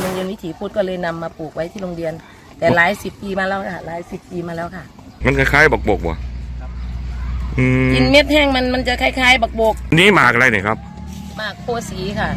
เป็นโรงเรียนวิถีพุทธก็เลยนำมาปลูกไว้ที่โรงเรียน แต่หลายสิบปีมาแล้วค่ะหลายสิบปีมาแล้วค่ะ มันคล้ายๆบักบกว่ะอืมกินเม็ดแห้งมันมันจะคล้ายๆ บักโบก นี่หมากอะไรเนี่ยครับหมากโพสีค่ะ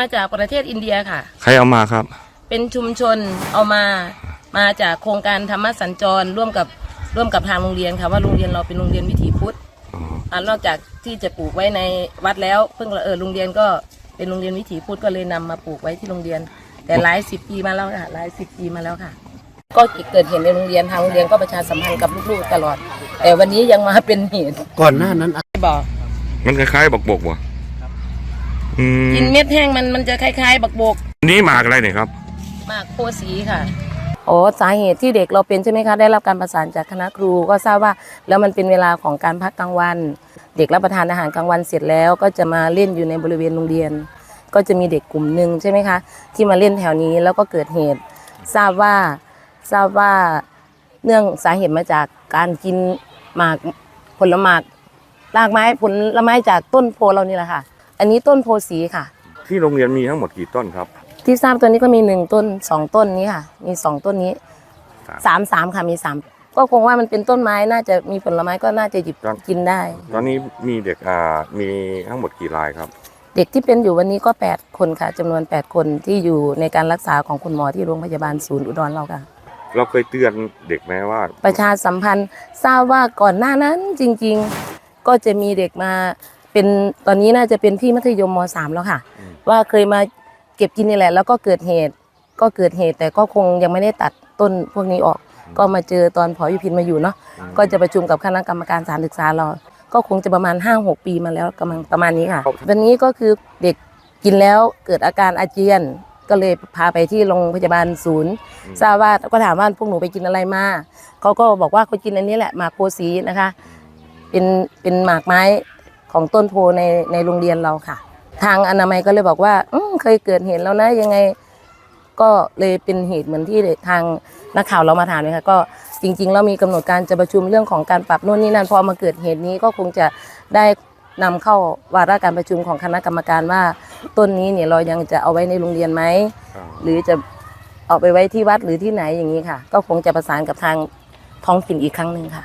มาจากประเทศอินเดียค่ะ ใครเอามาครับ เป็นชุมชนเอามามาจากโครงการธรรมสัญจรร่วมกับร่วมกับทางโรงเรียนค่ะว่าโรงเรียนเราเป็นโรงเรียนวิถีพุทธอ๋ออ่านอกจากที่จะปลูกไว้ในวัดแล้วเพิ่งเออโรงเรียนก็เป็นโรงเรียนวิถีพุทธก็เลยนำมาปลูกไว้ที่โรงเรียน แต่หลายสิบปีมาแล้วค่ะหลายสิบปีมาแล้วค่ะ ก็เกิดเหตุในโรงเรียนทางโรงเรียนก็ประชาสัมพันธ์กับลูกๆตลอด แต่วันนี้ยังมาเป็นเหตุก่อนหน้านั้นบอก มันคล้ายๆบักบกว่ะ อืมกินเม็ดแห้งมันมันจะคล้ายๆ บักโบกนี่หมากอะไรเนี่ยครับ หมากโพสีค่ะโอ้สาเหตุที่เด็กเราเป็นใช่ไหมคะได้รับการประสานจากคณะครูก็ทราบว่าแล้วมันเป็นเวลาของการพักกลางวัน เด็กรับประทานอาหารกลางวันเสร็จแล้ว ก็จะมาเล่นอยู่ในบริเวณโรงเรียน ก็จะมีเด็กกลุ่มหนึ่งใช่ไหมคะ ที่มาเล่นแถวนี้แล้วก็เกิดเหตุ ทราบว่าทราบว่าเนื่องสาเหตุมาจากการกินหมากผลหมากรากไม้ผลไม้จากต้นโพเรานี่แหละค่ะ อันนี้ต้นโพสีค่ะ ที่โรงเรียนมีทั้งหมดกี่ต้นครับ ที่ทราบตัวนี้ก็มีหนึ่งต้นสองต้นนี้ค่ะ มีสองต้นนี้สามสามสามค่ะมีสามก็คงว่ามันเป็นต้นไม้น่าจะมีผลไม้ก็น่าจะหยิบครับ กินได้ ตอนนี้มีเด็กอ่ามีทั้งหมดกี่รายครับ เด็กที่เป็นอยู่วันนี้ก็ 8 คนค่ะจำนวน 8 คนที่อยู่ในการรักษาของคุณหมอที่โรงพยาบาลศูนย์อุดรเราค่ะ เราเคยเตือนเด็กไหมว่าประชาสัมพันธ์ทราบว่าก่อนหน้านั้นจริง ๆ ก็จะมีเด็กมา เป็นตอนนี้น่าจะเป็นพี่มัธยมมสามแล้วค่ะว่าเคยมาเก็บกินนี่แหละ แล้วก็เกิดเหตุก็เกิดเหตุแต่ก็คงยังไม่ได้ตัดต้นพวกนี้ออก ก็มาเจอตอนผอยุพินมาอยู่เนาะก็จะประชุมกับคณะกรรมการสถารศึกษาเรา ก็คงจะประมาณ 5-6 ปีมาแล้วกำลังประมาณนี้ค่ะ วันนี้ก็คือเด็กกินแล้วเกิดอาการอาเจียน ก็เลยพาไปที่โรงพยาบาลศูนย์ ทราบว่าก็ถามว่าพวกหนูไปกินอะไรมาเขาก็บอกว่าเขากินอันนี้แหละหมากโพสีนะคะ เป็นเป็นหมากไม้ ของต้นโพในในโรงเรียนเราค่ะ ทางอนามัยก็เลยบอกว่าอืมเคยเกิดเหตุแล้วนะยังไง ก็เลยเป็นเหตุเหมือนที่ทางนักข่าวเรามาถามเลยค่ะก็จริงๆแล้วมีกำหนดการจะประชุมเรื่องของการปรับโน่นนี่นั่นพอมาเกิดเหตุนี้ก็คงจะได้นำเข้าวาระการประชุมของคณะกรรมการว่า ต้นนี้เนี่ยเรายังจะเอาไว้ในโรงเรียนไหมอ่าหรือจะเอาไปไว้ที่วัดหรือที่ไหนอย่างนี้ค่ะ ก็คงจะประสานกับทางท้องถิ่นอีกครั้งหนึ่งค่ะ